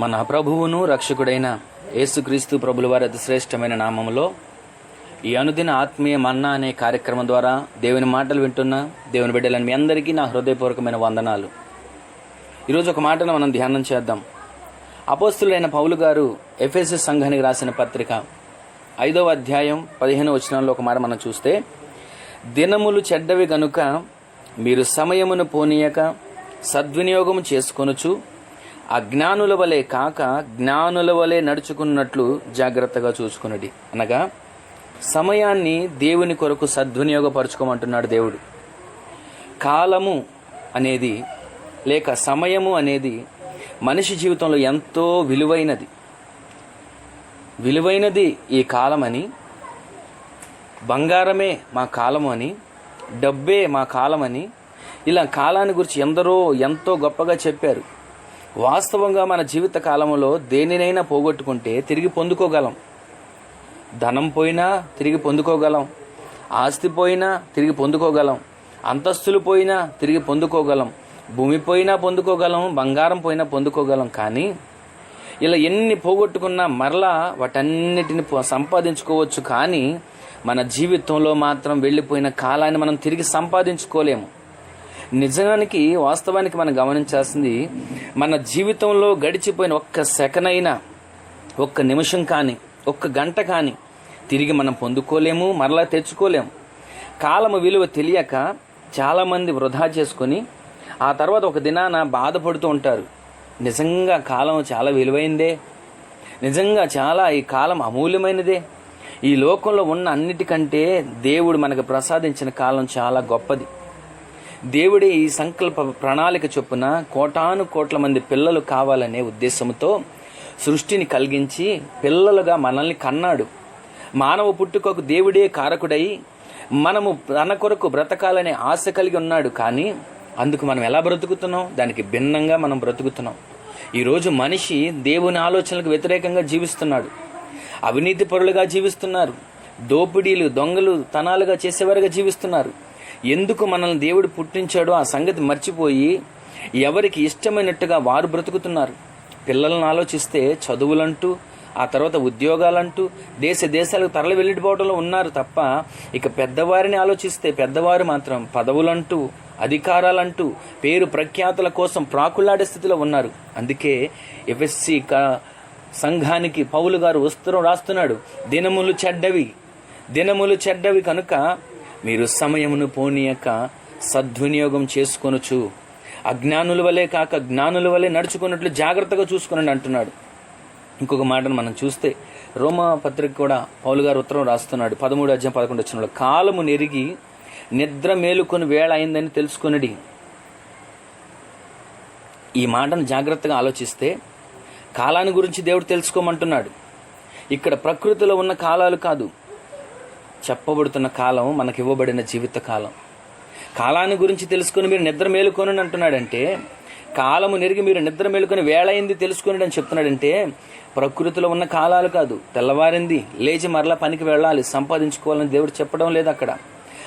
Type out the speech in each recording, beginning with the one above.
మన ప్రభువును రక్షకుడైన యేసుక్రీస్తు ప్రభుల వారి అతిశ్రేష్టమైన నామములో ఈ అనుదిన ఆత్మీయ మన్నా అనే కార్యక్రమం ద్వారా దేవుని మాటలు వింటున్న దేవుని బిడ్డలని మీ అందరికీ నా హృదయపూర్వకమైన వందనాలు. ఈరోజు ఒక మాటను మనం ధ్యానం చేద్దాం. అపోస్తులైన పౌలు గారు ఎఫ్ఎస్ఎస్ సంఘానికి రాసిన పత్రిక ఐదవ అధ్యాయం పదిహేను వచనంలో ఒక మాట మనం చూస్తే దినములు చెడ్డవి గనుక మీరు సమయమును పోనీయక సద్వినియోగము చేసుకొనుచు అజ్ఞానుల వలె కాక జ్ఞానుల వలె నడుచుకున్నట్లు జాగ్రత్తగా చూసుకున్నది అనగా సమయాన్ని దేవుని కొరకు సద్వినియోగపరచుకోమంటున్నాడు దేవుడు. కాలము అనేది లేక సమయము అనేది మనిషి జీవితంలో ఎంతో విలువైనది. విలువైనది ఈ కాలమని బంగారమే మా కాలము అని డబ్బే మా కాలమని ఇలా కాలాన్ని గురించి ఎందరో ఎంతో గొప్పగా చెప్పారు. వాస్తవంగా మన జీవిత కాలంలో దేనినైనా పోగొట్టుకుంటే తిరిగి పొందుకోగలం. ధనం పోయినా తిరిగి పొందుకోగలం. ఆస్తి పోయినా తిరిగి పొందుకోగలం. అంతస్తులు పోయినా తిరిగి పొందుకోగలం. భూమి పోయినా పొందుకోగలం. బంగారం పోయినా పొందుకోగలం. కానీ ఇలా ఎన్ని పోగొట్టుకున్నా మరలా వాటన్నిటిని సంపాదించుకోవచ్చు. కానీ మన జీవితంలో మాత్రం వెళ్ళిపోయిన కాలాన్ని మనం తిరిగి సంపాదించుకోలేము. నిజానికి వాస్తవానికి మనం గమనించాల్సింది మన జీవితంలో గడిచిపోయిన ఒక్క సెకన్ అయినా ఒక్క నిమిషం కానీ ఒక్క గంట కానీ తిరిగి మనం పొందుకోలేము మరలా తెచ్చుకోలేము. కాలము విలువ తెలియక చాలామంది వృధా చేసుకొని ఆ తర్వాత ఒక దినాన బాధపడుతూ ఉంటారు. నిజంగా కాలం చాలా విలువైందే. నిజంగా చాలా ఈ కాలం అమూల్యమైనదే. ఈ లోకంలో ఉన్న అన్నిటికంటే దేవుడు మనకు ప్రసాదించిన కాలం చాలా గొప్పది. దేవుడే ఈ సంకల్ప ప్రణాళిక చొప్పున కోటాను కోట్ల మంది పిల్లలు కావాలనే ఉద్దేశంతో సృష్టిని కలిగించి పిల్లలుగా మనల్ని కన్నాడు. మానవ పుట్టుకకు దేవుడే కారకుడై మనము తన కొరకు బ్రతకాలనే ఆశ కలిగి ఉన్నాడు కానీ అందుకు మనం ఎలా బ్రతుకుతున్నాం? దానికి భిన్నంగా మనం బ్రతుకుతున్నాం. ఈరోజు మనిషి దేవుని ఆలోచనలకు వ్యతిరేకంగా జీవిస్తున్నాడు. అవినీతి పరులుగా జీవిస్తున్నారు. దోపిడీలు దొంగలు తనాలుగా చేసేవారుగా జీవిస్తున్నారు. ఎందుకు మనల్ని దేవుడు పుట్టించాడో ఆ సంగతి మర్చిపోయి ఎవరికి ఇష్టమైనట్టుగా వారు బ్రతుకుతున్నారు. పిల్లలను ఆలోచిస్తే చదువులంటూ ఆ తర్వాత ఉద్యోగాలంటూ దేశ దేశాలకు తరలి వెళ్ళిపోవడంలో ఉన్నారు తప్ప ఇక పెద్దవారిని ఆలోచిస్తే పెద్దవారు మాత్రం పదవులంటూ అధికారాలంటూ పేరు ప్రఖ్యాతుల కోసం ప్రాకులాడే స్థితిలో ఉన్నారు. అందుకే ఎఫ్ఎస్సి సంఘానికి పౌలు గారు ఉత్తరం రాస్తున్నాడు దినములు చెడ్డవి. దినములు చెడ్డవి కనుక మీరు సమయమును పోనీయక సద్వినియోగం చేసుకొనుచు. అజ్ఞానుల వలె కాక జ్ఞానుల వలె నడుచుకున్నట్లు జాగ్రత్తగా చూసుకునండి అంటున్నాడు. ఇంకొక మాటను మనం చూస్తే రోమా పత్రిక కూడా పౌలు గారు ఉత్తరం రాస్తున్నాడు. పదమూడు అధ్యాయం పదకొండు వచ్చిన కాలము నెరిగి నిద్ర మేలుకొని వేళ అయిందని తెలుసుకొనిడి. ఈ మాటను జాగ్రత్తగా ఆలోచిస్తే కాలాన్ని గురించి దేవుడు తెలుసుకోమంటున్నాడు. ఇక్కడ ప్రకృతిలో ఉన్న కాలాలు కాదు. చెప్పబడుతున్న కాలం మనకి ఇవ్వబడిన జీవిత కాలం కాలాన్ని గురించి తెలుసుకుని మీరు నిద్ర మేలుకొని అంటున్నాడంటే కాలము నెరిగి మీరు నిద్ర మేలుకొని వేళయింది తెలుసుకుని అని చెప్తున్నాడంటే ప్రకృతిలో ఉన్న కాలాలు కాదు తెల్లవారింది లేచి మరలా పనికి వెళ్ళాలి సంపాదించుకోవాలని దేవుడు చెప్పడం లేదు అక్కడ.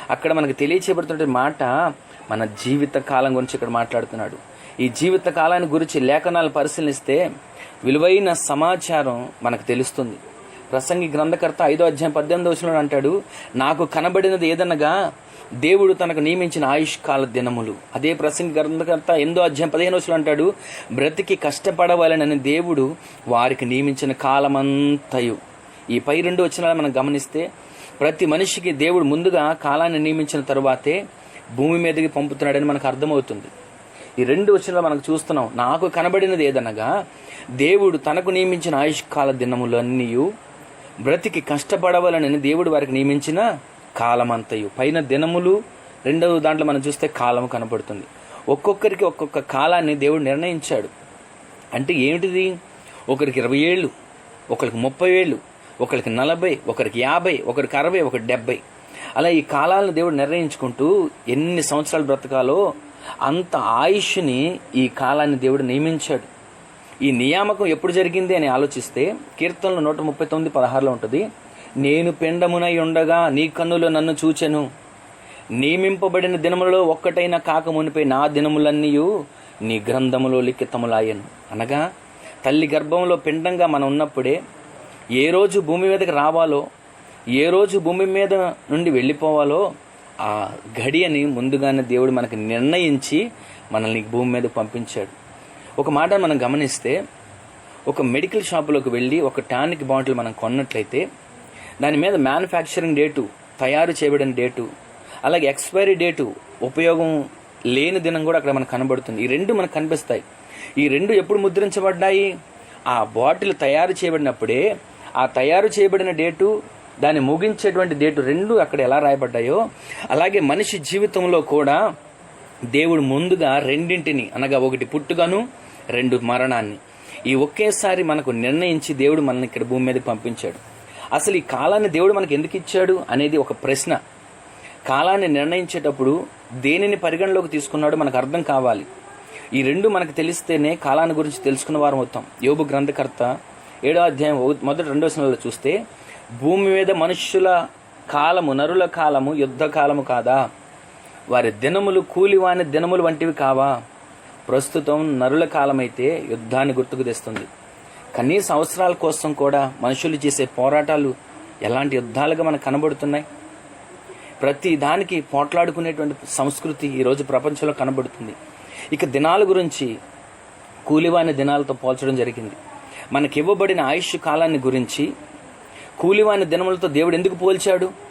అక్కడ మనకు తెలియచేయబడుతున్న మాట మన జీవిత కాలం గురించి ఇక్కడ మాట్లాడుతున్నాడు. ఈ జీవిత కాలాన్ని గురించి లేఖనాలు పరిశీలిస్తే విలువైన సమాచారం మనకు తెలుస్తుంది. ప్రసంగి గ్రంథకర్త ఐదో అధ్యాయం పద్దెనిమిది వచ్చిన అంటాడు నాకు కనబడినది ఏదనగా దేవుడు తనకు నియమించిన ఆయుష్కాల దినములు. అదే ప్రసంగి గ్రంథకర్త ఎందో అధ్యాయం పదిహేను వచ్చిన అంటాడు బ్రతికి కష్టపడవాలనని దేవుడు వారికి నియమించిన కాలమంతయు. ఈ పై రెండు వచ్చిన మనం గమనిస్తే ప్రతి మనిషికి దేవుడు ముందుగా కాలాన్ని నియమించిన తరువాతే భూమి మీదకి పంపుతున్నాడని మనకు అర్థమవుతుంది. ఈ రెండు వచ్చిన మనకు చూస్తున్నాం. నాకు కనబడినది ఏదనగా దేవుడు తనకు నియమించిన ఆయుష్కాల దినములన్నీ బ్రతికి కష్టపడవాలని దేవుడు వారికి నియమించిన కాలమంతయు. పైన దినములు రెండవ దాంట్లో మనం చూస్తే కాలం కనపడుతుంది. ఒక్కొక్కరికి ఒక్కొక్క కాలాన్ని దేవుడు నిర్ణయించాడు. అంటే ఏమిటిది? ఒకరికి ఇరవై ఏళ్ళు ఒకరికి ముప్పై ఏళ్ళు ఒకరికి నలభై ఒకరికి యాభై ఒకరికి అరవై ఒకరికి డెబ్బై. అలా ఈ కాలాలను దేవుడు నిర్ణయించుకుంటూ ఎన్ని సంవత్సరాలు బ్రతకాలో అంత ఆయుష్ని ఈ కాలాన్ని దేవుడు నియమించాడు. ఈ నియామకం ఎప్పుడు జరిగింది అని ఆలోచిస్తే కీర్తనలు నూట ముప్పై తొమ్మిది పదహారులో ఉంటుంది. నేను పిండమునై ఉండగా నీ కన్నులు నన్ను చూచెను. నియమింపబడిన దినములలో ఒక్కటైన కాక మునిపై నా దినములన్నీ నీ గ్రంథములో లిఖితములాయను. అనగా తల్లి గర్భంలో పిండంగా మనం ఉన్నప్పుడే ఏ రోజు భూమి మీదకి రావాలో ఏ రోజు భూమి మీద నుండి వెళ్ళిపోవాలో ఆ గడియని ముందుగానే దేవుడు మనకు నిర్ణయించి మనల్ని భూమి మీద పంపించాడు. ఒక మాట మనం గమనిస్తే ఒక మెడికల్ షాపులోకి వెళ్ళి ఒక టానిక్ బాటిల్ మనం కొన్నట్లయితే దాని మీద మ్యానుఫ్యాక్చరింగ్ డేటు తయారు చేయబడిన డేటు అలాగే ఎక్స్పైరీ డేటు ఉపయోగం లేని దినం కూడా అక్కడ మనకు కనబడుతుంది. ఈ రెండు మనకు కనిపిస్తాయి. ఈ రెండు ఎప్పుడు ముద్రించబడ్డాయి? ఆ బాటిల్ తయారు చేయబడినప్పుడే ఆ తయారు చేయబడిన డేటు దాన్ని ముగించేటువంటి డేటు రెండు అక్కడ ఎలా రాయబడ్డాయో అలాగే మనిషి జీవితంలో కూడా దేవుడు ముందుగా రెండింటిని అనగా ఒకటి పుట్టుగాను రెండు మరణాన్ని. ఈ ఒకేసారి మనకు నిర్ణయించి దేవుడు మనల్ని ఇక్కడ భూమి మీద పంపించాడు. అసలు ఈ కాలాన్ని దేవుడు మనకు ఎందుకు ఇచ్చాడు అనేది ఒక ప్రశ్న. కాలాన్ని నిర్ణయించేటప్పుడు దేనిని పరిగణలోకి తీసుకున్నాడో మనకు అర్థం కావాలి. ఈ రెండు మనకు తెలిస్తేనే కాలాన్ని గురించి తెలుసుకున్న వారం అవుతాం. యోగు గ్రంథకర్త ఏడో అధ్యాయం మొదటి రెండో సినిమాలో చూస్తే భూమి మీద మనుష్యుల కాలము నరుల కాలము యుద్ధ కాలము కాదా? వారి దినములు కూలివాని దినములు వంటివి కావా? ప్రస్తుతం నరుల కాలమైతే యుద్ధాన్ని గుర్తుకు తెస్తుంది. కనీస అవసరాల కోసం కూడా మనుషులు చేసే పోరాటాలు ఎలాంటి యుద్ధాలుగా మనకు కనబడుతున్నాయి? ప్రతి దానికి పోట్లాడుకునేటువంటి సంస్కృతి ఈరోజు ప్రపంచంలో కనబడుతుంది. ఇక దినాల గురించి కూలివాని దినాలతో పోల్చడం జరిగింది. మనకి ఇవ్వబడిన ఆయుష్ కాలాన్ని గురించి కూలివాని దినములతో దేవుడు ఎందుకు పోల్చాడు?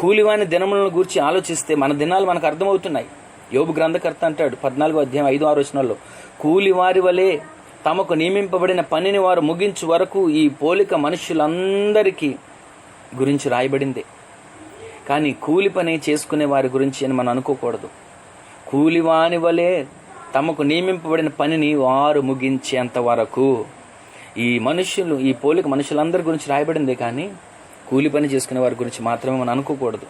కూలివాని దినములను గురించి ఆలోచిస్తే మన దినాలు మనకు అర్థమవుతున్నాయి. యోబు గ్రంథకర్త అంటాడు పద్నాలుగో అధ్యాయం ఐదు ఆరు కూలివారి వలె తమకు నియమింపబడిన పనిని వారు ముగించు వరకు ఈ పోలిక మనుషులందరికీ గురించి రాయబడిందే. కానీ కూలి పని చేసుకునే వారి గురించి అని మనం అనుకోకూడదు. కూలివాని వలె తమకు నియమింపబడిన పనిని వారు ముగించేంత వరకు ఈ మనుషులు ఈ పోలిక మనుషులందరి గురించి రాయబడిందే కానీ కూలి పని చేసుకునే వారి గురించి మాత్రమే మనం అనుకోకూడదు.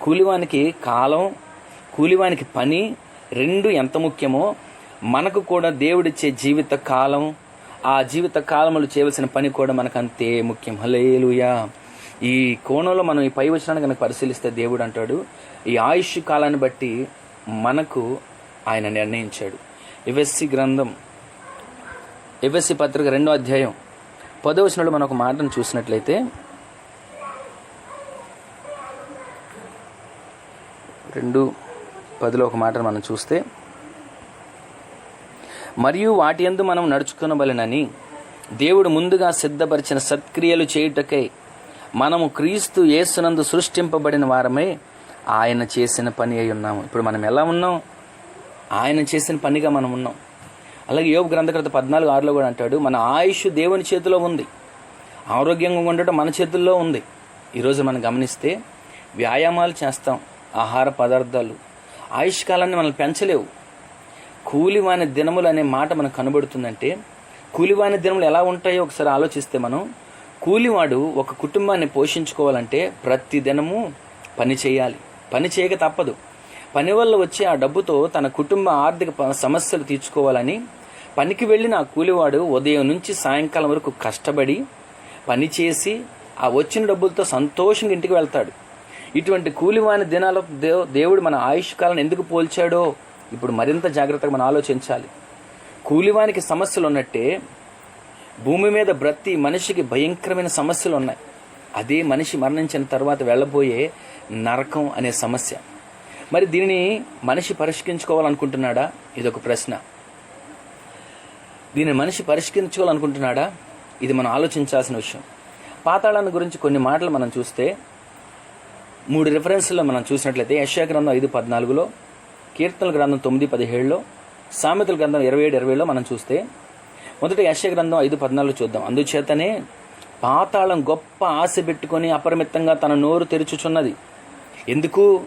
కూలివానికి కాలం కూలివానికి పని రెండు ఎంత ముఖ్యమో మనకు కూడా దేవుడిచ్చే జీవిత కాలం ఆ జీవిత కాలంలో చేయవలసిన పని కూడా మనకు అంతే ముఖ్యం. హలేలుయా ఈ కోణంలో మనం ఈ పై వచనాన్ని కనుక పరిశీలిస్తే దేవుడు అంటాడు ఈ ఆయుష్ కాలాన్ని బట్టి మనకు ఆయన నిర్ణయించాడు. ఎవెస్సి గ్రంథం ఎఫ్ఎస్సి పత్రిక రెండో అధ్యాయం. పదో వచనంలో మనం ఒక మాటను చూసినట్లయితే రెండు పదిలో ఒక మాట మనం చూస్తే మరియు వాటి యందు మనం నడుచుకునబలనని దేవుడు ముందుగా సిద్ధపరిచిన సత్క్రియలు చేయుటకై మనము క్రీస్తు యేసునందు సృష్టింపబడిన వారమే ఆయన చేసిన పని అయి ఉన్నాము. ఇప్పుడు మనం ఎలా ఉన్నాం? ఆయన చేసిన పనిగా మనం ఉన్నాం. అలాగే యోగ గ్రంథకర్త పద్నాలుగు ఆరులో కూడా అంటాడు మన ఆయుష్ దేవుని చేతిలో ఉంది. ఆరోగ్యంగా ఉండటం మన చేతుల్లో ఉంది. ఈరోజు మనం గమనిస్తే వ్యాయామాలు చేస్తాం. ఆహార పదార్థాలు. ఆయుష్ కాలాన్ని మనం పెంచలేవు. కూలివాని దినములు అనే మాట మనకు కనబడుతుందంటే కూలివాని దినములు ఎలా ఉంటాయో ఒకసారి ఆలోచిస్తే మనం కూలివాడు ఒక కుటుంబాన్ని పోషించుకోవాలంటే ప్రతి దినము పని చేయాలి. పని చేయక తప్పదు. పని వల్ల వచ్చే ఆ డబ్బుతో తన కుటుంబ ఆర్థిక సమస్యలు తీర్చుకోవాలని పనికి వెళ్ళిన ఆ కూలివాడు ఉదయం నుంచి సాయంకాలం వరకు కష్టపడి పని చేసి ఆ వచ్చిన డబ్బులతో సంతోషంగా ఇంటికి వెళ్తాడు. ఇటువంటి కూలివాని దినాల దేవు దేవుడు మన ఆయుష్కాలను ఎందుకు పోల్చాడో ఇప్పుడు మరింత జాగ్రత్తగా మనం ఆలోచించాలి. కూలివానికి సమస్యలు ఉన్నట్టే భూమి మీద ప్రతి మనిషికి భయంకరమైన సమస్యలు ఉన్నాయి అదే మనిషి మరణించిన తర్వాత వెళ్ళబోయే నరకం అనే సమస్య. మరి దీనిని మనిషి పరిష్కరించుకోవాలనుకుంటున్నాడా? ఇదొక ప్రశ్న. దీన్ని మనిషి పరిష్కరించుకోవాలనుకుంటున్నాడా? ఇది మనం ఆలోచించాల్సిన విషయం. పాతాళాన్ని గురించి కొన్ని మాటలు మనం చూస్తే మూడు రిఫరెన్స్లో మనం చూసినట్లయితే యశ్యా గ్రంథం ఐదు పద్నాలుగులో కీర్తనల గ్రంథం తొమ్మిది పదిహేడులో సామెతల గ్రంథం ఇరవై ఏడు ఇరవైలో మనం చూస్తే మొదట యశ్య గ్రంథం ఐదు పద్నాలుగు చూద్దాం. అందుచేతనే పాతాళం గొప్ప ఆశ పెట్టుకొని అపరిమితంగా తన నోరు తెరుచుచున్నది. ఎందుకు?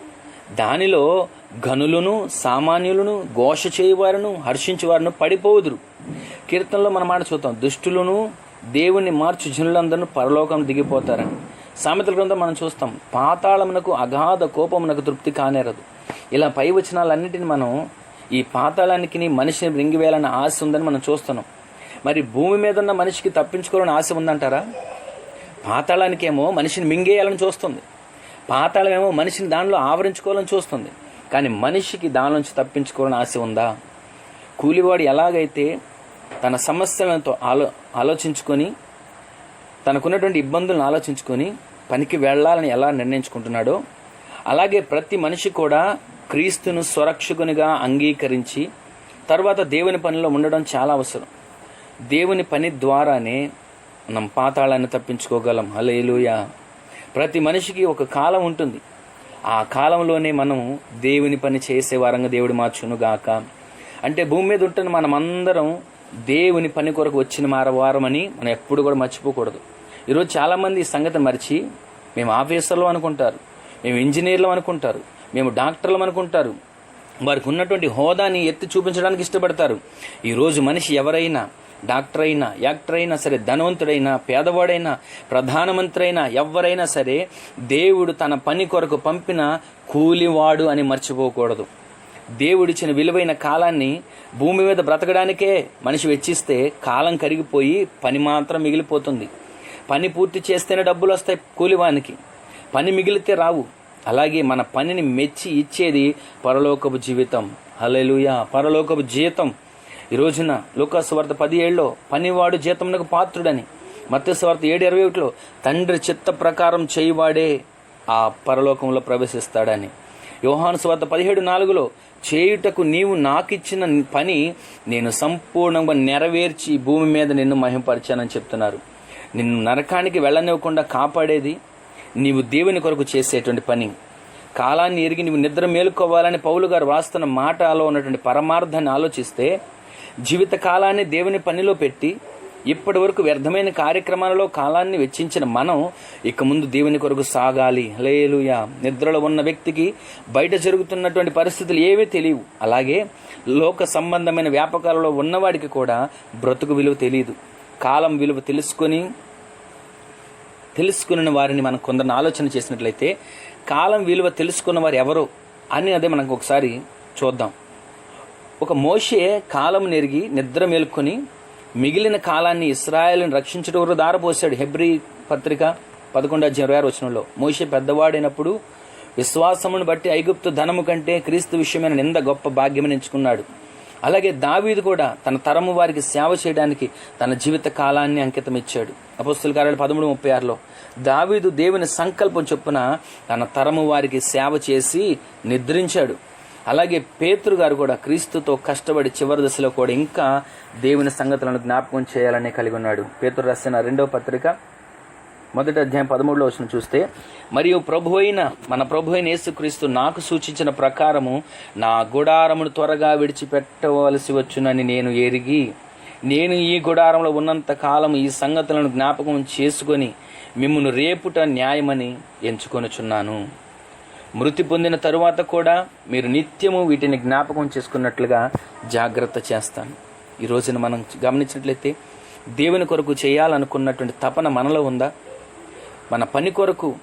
దానిలో గనులను సామాన్యులను ఘోష చేయువారును హర్షించేవారును పడిపోవుదురు. కీర్తనలో మన మాట చూద్దాం. దుష్టులను దేవుణ్ణి మార్చు జనులందరూ పరలోకం దిగిపోతారని. సామెతల గ్రంథం మనం చూస్తాం. పాతాళమునకు అగాధ కోపమునకు తృప్తి కానేరదు. ఇలా పై వచనాలన్నిటిని మనం ఈ పాతాళానికి మనిషిని రింగివేయాలన్న ఆశ ఉందని మనం చూస్తున్నాం. మరి భూమి మీద ఉన్న మనిషికి తప్పించుకోవాలని ఆశ ఉందంటారా? పాతాళానికేమో మనిషిని మింగేయాలని చూస్తుంది. పాతాళమేమో మనిషిని దానిలో ఆవరించుకోవాలని చూస్తుంది. కానీ మనిషికి దానిలోంచి తప్పించుకోవాలని ఆశ ఉందా? కూలివాడు ఎలాగైతే తన సమస్యలతో ఆలో ఆలోచించుకొని తనకున్నటువంటి ఇబ్బందులను ఆలోచించుకొని పనికి వెళ్ళాలని ఎలా నిర్ణయించుకుంటున్నాడో అలాగే ప్రతి మనిషి కూడా క్రీస్తును స్వరక్షకునిగా అంగీకరించి తర్వాత దేవుని పనిలో ఉండడం చాలా అవసరం. దేవుని పని ద్వారానే మనం పాతాళాన్ని తప్పించుకోగలం. హలేలుయా ప్రతి మనిషికి ఒక కాలం ఉంటుంది. ఆ కాలంలోనే మనం దేవుని పని చేసే వారంగా దేవుడు మార్చును గాక. అంటే భూమి మీద ఉంటున్న మనం అందరం దేవుని పని కొరకు వచ్చిన మారవారమని మనం ఎప్పుడు కూడా మర్చిపోకూడదు. ఈరోజు చాలామంది ఈ సంగతి మరిచి మేము ఆఫీసర్లు అనుకుంటారు మేము ఇంజనీర్లు అనుకుంటారు మేము డాక్టర్లు అనుకుంటారు. వారికి ఉన్నటువంటి హోదాని ఎత్తి చూపించడానికి ఇష్టపడతారు. ఈరోజు మనిషి ఎవరైనా డాక్టర్ అయినా యాక్టర్ అయినా సరే ధనవంతుడైనా పేదవాడైనా ప్రధానమంత్రి అయినా ఎవరైనా సరే దేవుడు తన పని కొరకు పంపిన కూలివాడు అని మర్చిపోకూడదు. దేవుడిచ్చిన విలువైన కాలాన్ని భూమి మీద బ్రతకడానికే మనిషి వెచ్చిస్తే కాలం కరిగిపోయి పని మాత్రం మిగిలిపోతుంది. పని పూర్తి చేస్తేనే డబ్బులు వస్తాయి కూలివానికి. పని మిగిలితే రావు. అలాగే మన పనిని మెచ్చి ఇచ్చేది పరలోకపు జీవితం. హలెలుయ పరలోకపు జీతం. ఈ రోజున లోకాసువార్త పది ఏళ్ళలో పనివాడు జీతమునకు పాత్రుడని మత్స్యవార్త ఏడు ఇరవై ఒకటిలో తండ్రి చిత్త ప్రకారం చేయువాడే ఆ పరలోకంలో ప్రవేశిస్తాడని. యోహాను స్వార్త పదిహేడు నాలుగులో చేయుటకు నీవు నాకిచ్చిన పని నేను సంపూర్ణంగా నెరవేర్చి భూమి మీద నిన్ను మహింపరిచానని చెప్తున్నారు. నిన్ను నరకానికి వెళ్ళనివ్వకుండా కాపాడేది నీవు దేవుని కొరకు చేసేటువంటి పని. కాలాన్ని ఎరిగి నీవు నిద్ర మేలుకోవాలని పౌలు గారు రాస్తున్న మాటలో ఉన్నటువంటి పరమార్థాన్ని ఆలోచిస్తే జీవిత కాలాన్ని దేవుని పనిలో పెట్టి ఇప్పటి వరకు వ్యర్థమైన కార్యక్రమాలలో కాలాన్ని వెచ్చించిన మనం ఇక ముందు దేవుని కొరకు సాగాలి. లేలుయా నిద్రలో ఉన్న వ్యక్తికి బయట జరుగుతున్నటువంటి పరిస్థితులు ఏవీ తెలియవు. అలాగే లోక సంబంధమైన వ్యాపకాలలో ఉన్నవాడికి కూడా బ్రతుకు విలువ తెలియదు. కాలం విలువ తెలుసుకొని తెలుసుకున్న వారిని మనం కొందరిని ఆలోచన చేసినట్లయితే కాలం విలువ తెలుసుకున్న వారు ఎవరు అని అదే మనకు ఒకసారి చూద్దాం. ఒక మోషే కాలం నెరిగి నిద్ర మేల్కొని మిగిలిన కాలాన్ని ఇస్రాయల్ని రక్షించడం వరకు దారపోసాడు హెబ్రి పత్రిక పదకొండు ఇరవై ఆరు వచనంలో మోషే పెద్దవాడైనప్పుడు విశ్వాసమును బట్టి ఐగుప్తు ధనము కంటే క్రీస్తు విషయమైన నింద గొప్ప భాగ్యమని ఎంచుకున్నాడు. అలాగే దావీదు కూడా తన తరము వారికి సేవ చేయడానికి తన జీవిత కాలాన్ని అంకితం ఇచ్చాడు. అపస్తుల కార్యాలు పదమూడు ముప్పై ఆరులో దావీదు దేవుని సంకల్పం చొప్పున తన తరము వారికి సేవ చేసి నిద్రించాడు. అలాగే పేతురు గారు కూడా క్రీస్తుతో కష్టపడి చివరి దశలో కూడా ఇంకా దేవుని సంగతులను జ్ఞాపకం చేయాలని కలిగి ఉన్నాడు. పేతురు రాసిన రెండవ పత్రిక మొదటి అధ్యాయం పదమూడులో వచ్చిన చూస్తే మరియు ప్రభు అయిన మన ప్రభు అయిన యేసుక్రీస్తు నాకు సూచించిన ప్రకారము నా గుడారమును త్వరగా విడిచిపెట్టవలసి వచ్చునని నేను ఎరిగి నేను ఈ గుడారంలో ఉన్నంత కాలం ఈ సంగతులను జ్ఞాపకం చేసుకొని మిమ్మల్ని రేపుట న్యాయమని ఎంచుకొనుచున్నాను. మృతి పొందిన తరువాత కూడా మీరు నిత్యము వీటిని జ్ఞాపకం చేసుకున్నట్లుగా జాగ్రత్త చేస్తాను. ఈ రోజున మనం గమనించినట్లయితే దేవుని కొరకు చేయాలనుకున్నటువంటి తపన మనలో ఉందా? మన పని కొరకు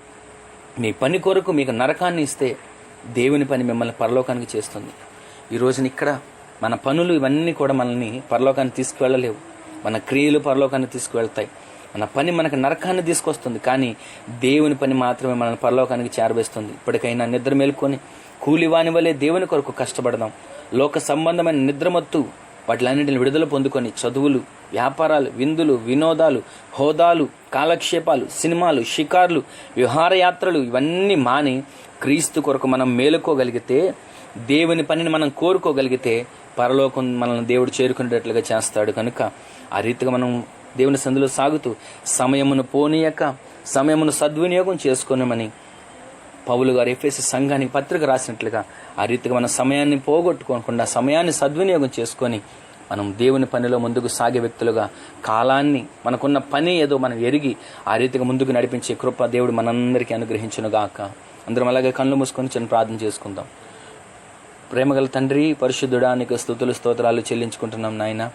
మీ పని కొరకు మీకు నరకాన్ని ఇస్తే దేవుని పని మిమ్మల్ని పరలోకానికి చేస్తుంది. ఈ రోజున ఇక్కడ మన పనులు ఇవన్నీ కూడా మనల్ని పరలోకానికి తీసుకువెళ్ళలేవు. మన క్రియలు పరలోకాన్ని తీసుకువెళ్తాయి. మన పని మనకు నరకాన్ని తీసుకొస్తుంది. కానీ దేవుని పని మాత్రమే మనల్ని పరలోకానికి చేరవేస్తుంది. ఇప్పటికైనా నిద్ర మేలుకొని కూలివాని వలె దేవుని కొరకు కష్టపడదాం. లోక సంబంధమైన నిద్రమత్తు వాటిలన్నింటిని విడుదల పొందుకొని చదువులు వ్యాపారాలు విందులు వినోదాలు హోదాలు కాలక్షేపాలు సినిమాలు షికార్లు విహారయాత్రలు ఇవన్నీ మాని క్రీస్తు కొరకు మనం మేలుకోగలిగితే దేవుని పనిని మనం కోరుకోగలిగితే పరలోకం మనల్ని దేవుడు చేరుకునేటట్లుగా చేస్తాడు కనుక ఆ రీతిగా మనం దేవుని సందులో సాగుతూ సమయమును పోనీయక సమయమును సద్వినియోగం చేసుకోనమని పౌలు గారు ఎఫ్ఎస్సి సంఘానికి పత్రిక రాసినట్లుగా ఆ రీతిగా మన సమయాన్ని పోగొట్టుకోకుండా సమయాన్ని సద్వినియోగం చేసుకొని మనం దేవుని పనిలో ముందుకు సాగే వ్యక్తులుగా కాలాన్ని మనకున్న పని ఏదో మనం ఎరిగి ఆ రీతిగా ముందుకు నడిపించే కృప దేవుడు మనందరికీ అనుగ్రహించునుగాక. అందరం అలాగే కళ్ళు మూసుకొని చిన్న ప్రార్థన చేసుకుందాం. ప్రేమగల తండ్రి పరిశుద్ధుడా నీకు స్థుతులు స్తోత్రాలు చెల్లించుకుంటున్నాం నాయన.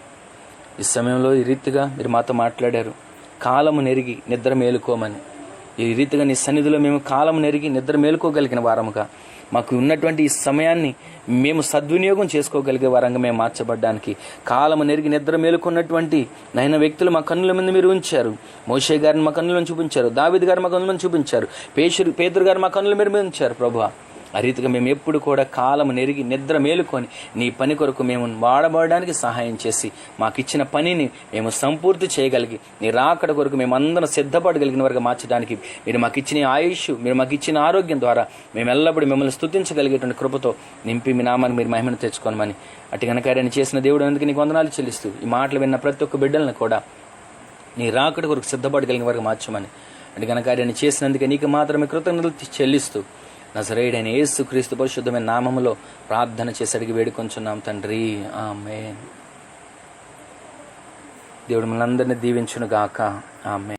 ఈ సమయంలో ఈ రీతిగా మీరు మాతో మాట్లాడారు. కాలము నెరిగి నిద్ర మేలుకోమని. ఈ రీతిగా నీ సన్నిధిలో మేము కాలం నెరిగి నిద్ర మేలుకోగలిగిన వారముగా. మాకు ఉన్నటువంటి ఈ సమయాన్ని మేము సద్వినియోగం చేసుకోగలిగే వారంగా మేము మార్చబడ్డానికి. కాలము నెరిగి నిద్ర మేలుకున్నటువంటి నైన వ్యక్తులు మా కన్నుల మీద మీరు ఉంచారు. మోషే గారిని మా కన్నులను చూపించారు. దావిద్ గారు మా కన్నులను చూపించారు. పేషురు పేదరు గారు మా కన్నుల మీద ఉంచారు ప్రభా ఆ రీతిగా మేము ఎప్పుడు కూడా కాలం నెరిగి నిద్ర మేలుకొని నీ పని కొరకు మేము వాడబడడానికి సహాయం చేసి మాకు ఇచ్చిన పనిని మేము సంపూర్తి చేయగలిగి నీ రాకడ కొరకు మేము అందరం సిద్ధపడగలిగిన వరకు మార్చడానికి మీరు మాకు ఇచ్చిన ఆయుష్ మీరు మాకు ఇచ్చిన ఆరోగ్యం ద్వారా మేము ఎల్లప్పుడూ మిమ్మల్ని స్తుతించగలిగేటువంటి కృపతో నింపి మీ నామాన్ని మీరు మహిమను తెచ్చుకోనమని అటు కనుక చేసిన దేవుడు అందుకు నీకు వందనాలు చెల్లిస్తూ ఈ మాటలు విన్న ప్రతి ఒక్క బిడ్డలను కూడా నీ రాకడ కొరకు సిద్ధపడగలిగిన వరకు మార్చమని. అటు కనుక చేసినందుకే నీకు మాత్రమే కృతజ్ఞతలు చెల్లిస్తూ నజరేయుడైన యేసు క్రీస్తు పరిశుద్ధమైన నామములో ప్రార్థన చేసి అడిగి వేడుకొంచున్నాం తండ్రి. ఆమె దేవుడు మనందరినీ దీవించును గాక ఆమె